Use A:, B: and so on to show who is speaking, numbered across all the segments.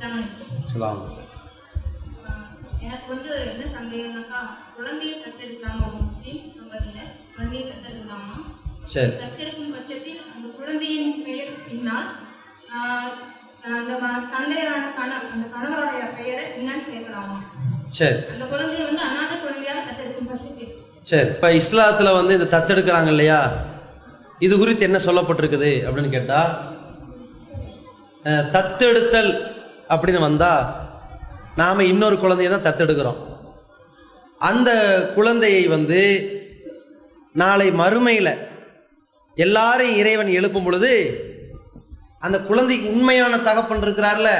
A: ஆஹ் எனக்கு வந்து என்ன சந்தேகம்னாக்கா குழந்தையை தத்தெடுக்கலாமா ஒரு முஸ்லீம் குழந்தையை தத்தெடுக்கலாமா
B: சரி.
A: தத்தெடுக்கும் பட்சத்தில் அந்த குழந்தையின் பெயர் பின்னால் அந்த தந்தையரான கண அந்த கணவருடைய பெயரை பின்னால் சேர்க்கலாமா?
B: சரி.
A: அந்த குழந்தையை வந்து அநாத குழந்தையாக தத்தெடுக்கும் பட்சத்தில்.
B: சரி. இப்போ இஸ்லாத்தில் வந்து இந்த தத்தெடுக்கிறாங்க இல்லையா? இது குறித்து என்ன சொல்லப்பட்டிருக்குது அப்படின்னு கேட்டால் தத்தெடுத்தல் அப்படின்னு வந்தால் நாம் இன்னொரு குழந்தைய தான் தத்தெடுக்கிறோம். அந்த குழந்தையை வந்து நாளை மறுமையில் எல்லாரையும் இறைவன் எழுப்பும் பொழுது அந்த குழந்தைக்கு உண்மையான தகப்பன் இருக்கிறார்ல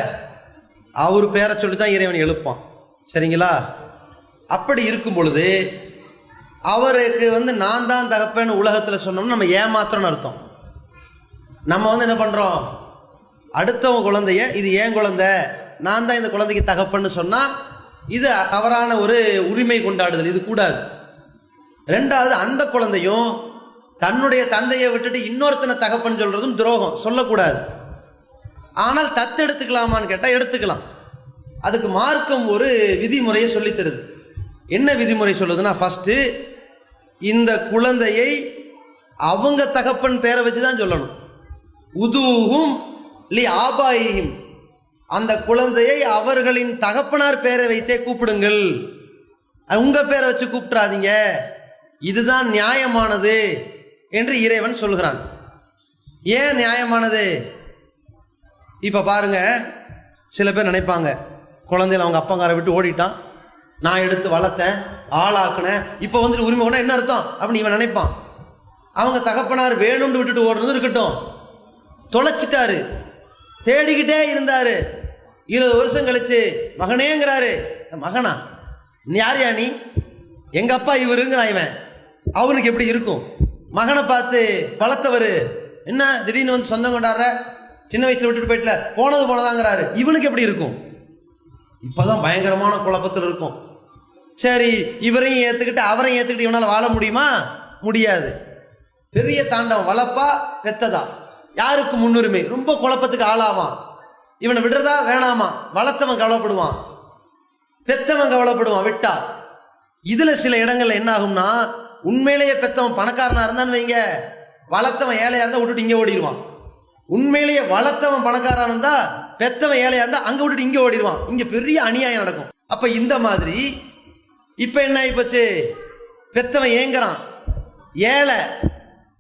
B: அவர் பேரை சொல்லி தான் இறைவன் எழுப்பான். சரிங்களா? அப்படி இருக்கும் பொழுது அவருக்கு வந்து நான் தான் தகப்பேன்னு உலகத்தில் சொன்னோம்னு நம்ம ஏமாத்திரம்னு அர்த்தம். நம்ம வந்து என்ன பண்ணுறோம் அடுத்தவன் குழந்தைய இது ஏன் குழந்தை? நான் தான் இந்த குழந்தைக்கு தகப்பன்னு சொன்னால் இது தவறான ஒரு உரிமை கொண்டாடுதல் இது கூடாது. ரெண்டாவது அந்த குழந்தையும் தன்னுடைய தந்தையை விட்டுட்டு இன்னொருத்தனை தகப்பன் சொல்றதும் துரோகம் சொல்லக்கூடாது. ஆனால் தத்தெடுத்துக்கலாமான்னு கேட்டால் எடுத்துக்கலாம். அதுக்கு மார்க்கம் ஒரு விதிமுறையை சொல்லித் தருது என்ன விதிமுறை சொல்லுதுன்னா ஃபஸ்ட்டு இந்த குழந்தையை அவங்க தகப்பன் பேரை வச்சு தான் சொல்லணும். உதுவும் லி ஆபாயியும் அந்த குழந்தையை அவர்களின் தகப்பனார் பேரை வைத்தே கூப்பிடுங்கள். உங்கள் பேரை வச்சு கூப்பிட்றாதீங்க இதுதான் நியாயமானது என்று இறைவன் சொல்கிறான். ஏன் நியாயமானது? இப்போ பாருங்க சில பேர் நினைப்பாங்க குழந்தையில அவங்க அப்பங்காரை விட்டு ஓடிட்டான் நான் எடுத்து வளர்த்தேன் ஆளாக்குனேன் இப்போ வந்துட்டு உரிமை கொண்டா என்ன அர்த்தம்? அப்படின்னு இவன் நினைப்பான். அவங்க தகப்பனார் வேணும்னு விட்டுட்டு ஓடுறது இருக்கட்டும். தொலைச்சிட்டாரு. தேடிக்கிட்டே இருந்தாரு. இருபது வருஷம் கழிச்சு மகனேங்கிறாரு. மகனா? நீ யார் யா நீ? எங்க அப்பா இவருங்கிறான் இவன். அவனுக்கு எப்படி இருக்கும்? மகனை பார்த்து வளர்த்தவர் என்ன திடீர்னு வந்து சொந்தம் கொண்டாடுற? சின்ன வயசுல விட்டுட்டு போயிட்டல போனது போனதாங்கிறாரு. இவனுக்கு எப்படி இருக்கும்? இப்பதான் பயங்கரமான குழப்பத்தில் இருக்கும். சரி இவரையும் ஏத்துக்கிட்டு அவரையும் ஏத்துக்கிட்டு இவனால் வாழ முடியுமா? முடியாது. பெரிய தாண்டவம் வளப்பா பெத்ததா? யாருக்கு முன்னுரிமை? ரொம்ப குழப்பத்துக்கு ஆளாவான். இவனை விடுறதா வேணாமா? வளர்த்தவன் கவலைப்படுவான். பெத்தவன் கவலைப்படுவான். விட்டா. இதுல சில இடங்கள்ல என்ன ஆகும்னா உண்மையிலேயே பெத்தவன் பணக்காரனா இருந்தான்னு வைங்க. வளர்த்தவன் ஏழையா இருந்தா விட்டுட்டு இங்க ஓடிடுவான். உண்மையிலேயே வளர்த்தவன் பணக்காரனா இருந்தா பெத்தவன் ஏழையா இருந்தா அங்க விட்டுட்டு இங்க ஓடிடுவான். இங்க பெரிய அநியாயம் நடக்கும். அப்ப இந்த மாதிரி இப்ப என்ன ஆயிப்போச்சு? பெத்தவன் ஏங்குறான். ஏழை.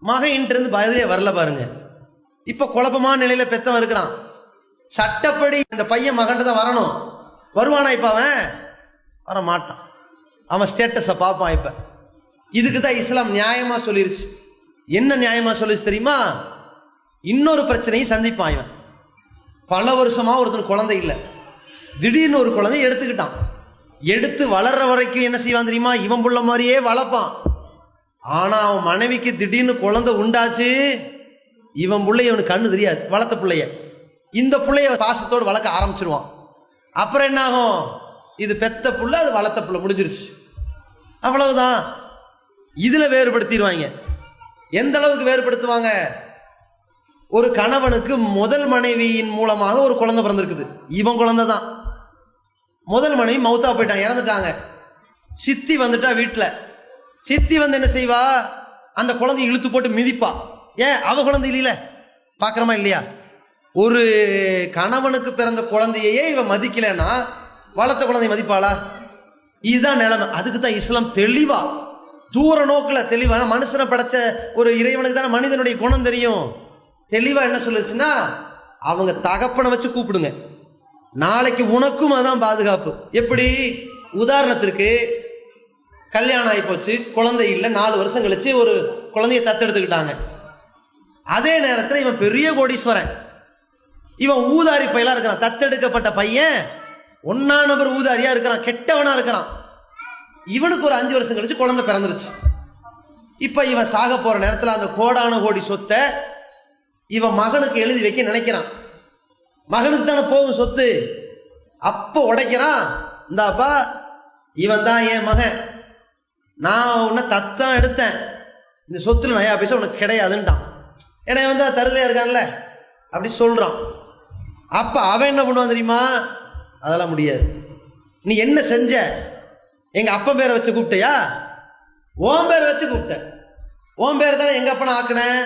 B: மகன்ட்டு இருந்து பதிலே வரல பாருங்க. இப்ப குழப்பமான நிலையில பெத்தவன் இருக்கிறான். சட்டப்படி இந்த பையன் மகன்ட்டு தான் வரணும். வருவானா இப்ப அவன்? வர மாட்டான் அவன் ஸ்டேட்டஸை பார்ப்பான் இப்ப. இதுக்கு தான் இஸ்லாம் நியாயமா சொல்லிருச்சு. என்ன நியாயமா சொல்லிருச்சு தெரியுமா? இன்னொரு பிரச்சனையும் சந்திப்பான் இவன். பல வருஷமா ஒருத்தன் குழந்தை இல்லை. திடீர்னு ஒரு குழந்தை எடுத்துக்கிட்டான். எடுத்து வளர்ற வரைக்கும் என்ன செய்வான் தெரியுமா? இவன் புள்ள மாதிரியே வளர்ப்பான். ஆனா அவன் மனைவிக்கு திடீர்னு குழந்தை உண்டாச்சு இவன் பிள்ளைய இவனுக்கு கண்ணு தெரியாது வளர்த்த பிள்ளைய. இந்த பிள்ளைய பாசத்தோடு வளர்க்க ஆரம்பிச்சிருவான். அப்புறம் என்ன ஆகும்? இது பெத்த புள்ள அது வளர்த்த புள்ள முடிஞ்சிருச்சு. அவ்வளவுதான். இதில் வேறுபடுத்திடுவாங்க. எந்த அளவுக்கு வேறுபடுத்துவாங்க? ஒரு கணவனுக்கு முதல் மனைவியின் மூலமாக ஒரு குழந்தை பிறந்திருக்குது. இவன் குழந்தை தான் முதல் மனைவி மௌத்தா போயிட்டாங்க இறந்துட்டாங்க. சித்தி வந்துட்டா வீட்டில். சித்தி வந்து என்ன செய்வா? அந்த குழந்தைய இழுத்து போட்டு மிதிப்பா. ஏன் அவ குழந்தை இல்லையில? பார்க்குறோமா இல்லையா? ஒரு கணவனுக்கு பிறந்த குழந்தையையே இவன் மதிக்கலைன்னா வளர்த்த குழந்தை மதிப்பாளா? இதுதான் நிலைமை. அதுக்கு தான் இஸ்லாம் தெளிவா தூர நோக்கில் தெளிவான மனுஷனை படைச்ச ஒரு இறைவனுக்கு தானே மனிதனுடைய குணம் தெரியும். தெளிவா என்ன சொல்லுச்சுன்னா அவங்க தகப்பனை வச்சு கூப்பிடுங்க. நாளைக்கு உனக்கும் அதான் பாதுகாப்பு. எப்படி? உதாரணத்திற்கு கல்யாணம் ஆகி போச்சு குழந்தை இல்லை நாலு வருஷம் கழிச்சு ஒரு குழந்தைய தத்தெடுத்துக்கிட்டாங்க. அதே நேரத்தில் இவன் பெரிய கோடீஸ்வரன். இவன் ஊதாரி பையலாக இருக்கிறான். தத்தெடுக்கப்பட்ட பையன் ஒன்னா நபர் ஊதாரியா இருக்கிறான். கெட்டவனா இருக்கிறான். இவனுக்கு ஒரு அஞ்சு வருஷம் கழிச்சு குழந்தை பிறந்துருச்சு. இப்போ இவன் சாக போற நேரத்தில் அந்த கோடான கோடி சொத்தை இவன் மகனுக்கு எழுதி வைக்க நினைக்கிறான். மகனுக்கு தானே போகும் சொத்து. அப்போ உடைக்கிறான். இந்தாப்பா இவன் தான் என் மகன். நான் உன்னை தத்தான் எடுத்தேன். இந்த சொத்துல நயா பைசா உனக்கு கிடையாதுன்ட்டான். ஏன்னா வந்து தருதலையாக இருக்கான்ல? அப்படி சொல்கிறான் அப்போ அவன் என்ன பண்ணுவான் தெரியுமா? அதெல்லாம் முடியாது. நீ என்ன செஞ்ச? எங்கள் அப்பன் பேரை வச்சு கூப்பிட்டியா? ஓம் பேரை வச்சு கூப்பிட்ட ஓம் பேர் தானே எங்கள் அப்பனை ஆக்கினேன்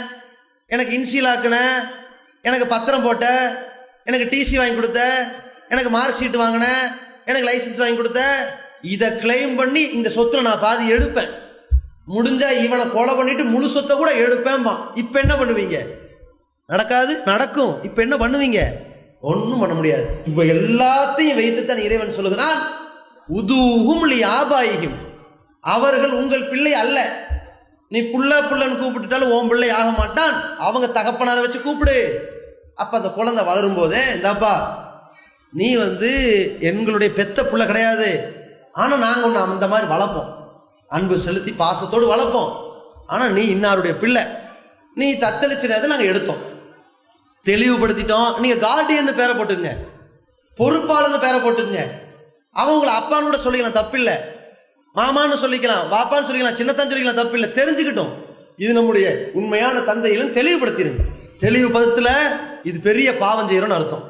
B: எனக்கு இன்சியல் ஆக்கினேன் எனக்கு பத்திரம் போட்ட? எனக்கு டிசி வாங்கி கொடுத்த? எனக்கு மார்க் ஷீட் வாங்கினேன் எனக்கு லைசன்ஸ் வாங்கி கொடுத்த? இதை கிளைம் பண்ணி இந்த சொத்தில் நான் பாதி எடுப்பேன். முடிஞ்சா இவனை கொலை பண்ணிட்டு முழு சொத்தை கூட எடுப்பேன்பா இப்போ என்ன பண்ணுவீங்க? நடக்காது? நடக்கும். இப்போ என்ன பண்ணுவீங்க? ஒன்றும் பண்ண முடியாது. இப்போ எல்லாத்தையும் வைத்து தான் இறைவன் சொல்லுகிறான். உதூகும் லி ஆபாயிகும் அவர்கள் உங்கள் பிள்ளை அல்ல. நீ புள்ள புள்ளன்னு கூப்பிட்டுட்டாலும் உன் பிள்ளை ஆக மாட்டான். அவங்க தகப்பனாரை வச்சு கூப்பிடு. அப்போ அந்த குழந்தை வளரும் போதே இந்தாப்பா நீ வந்து எங்களுடைய பெத்த புள்ள கிடையாது. ஆனால் நாங்கள் ஒன்று அந்த மாதிரி வளர்ப்போம். அன்பு செலுத்தி பாசத்தோடு வளர்ப்போம். ஆனால் நீ இன்னாருடைய பிள்ளை. நீ தத்தளிச்சிடாத நாங்கள் எடுத்தோம். தெளிவுபடுத்திட்டோம். நீங்கள் கார்டியன் பேரை போட்டுங்க பொறுப்பாளர்னு பேரை போட்டுங்க அவன் உங்களை அப்பான்னு கூட சொல்லிக்கலாம் தப்பில்லை. மாமான்னு சொல்லிக்கலாம் வாப்பான்னு சொல்லிக்கலாம் சின்னத்தான் சொல்லிக்கலாம் தப்பில்லை. தெரிஞ்சுக்கிட்டோம். இது நம்முடைய உண்மையான தந்தையிலும் தெளிவுபடுத்திடுங்க. தெளிவு பதத்தில் இது பெரிய பாவம் செய்கிறோம்னு அர்த்தம்.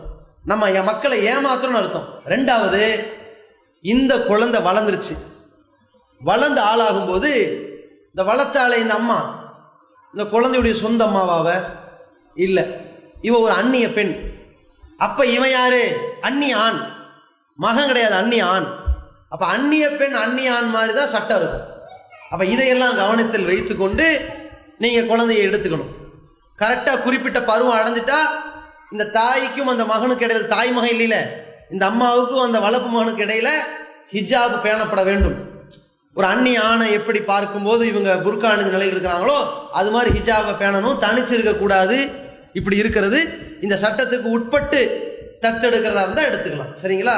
B: நம்ம என் மக்களை ஏமாத்துறோம்னு அர்த்தம். ரெண்டாவது இந்த குழந்தை வளர்ந்துருச்சு. வளர்ந்து ஆளாகும்போது இந்த வளர்த்தாளே இந்த அம்மா இந்த குழந்தையுடைய சொந்த அம்மாவாவ இல்லை. இவ ஒரு அந்நிய பெண். அப்ப இவன் யாரு? அந்நி ஆண். மகன் கிடையாது அந்நி ஆண். அப்ப அந்நிய பெண் அந்நிய ஆண் மாதிரி தான் சட்டம் இருக்கும். அப்ப இதையெல்லாம் கவனத்தில் வைத்துக்கொண்டு நீங்க குழந்தையை எடுத்துக்கணும். கரெக்டாக குறிப்பிட்ட பருவம் அடைஞ்சிட்டா இந்த தாய்க்கும் அந்த மகனுக்கு இடையில தாய் மகன் இல்லையில இந்த அம்மாவுக்கும் அந்த வளர்ப்பு மகனுக்கு இடையில ஹிஜாப் பேணப்பட வேண்டும். ஒரு அந்நிய ஆணை எப்படி பார்க்கும்போது இவங்க புர்கா அணிந்த நிலையில் இருக்கிறாங்களோ அது மாதிரி ஹிஜாபை பேணணும் தனிச்சு இருக்கக்கூடாது இப்படி இருக்கிறது இந்த சட்டத்துக்கு உட்பட்டு தத்தெடுக்கிறதா இருந்தால் எடுத்துக்கலாம். சரிங்களா?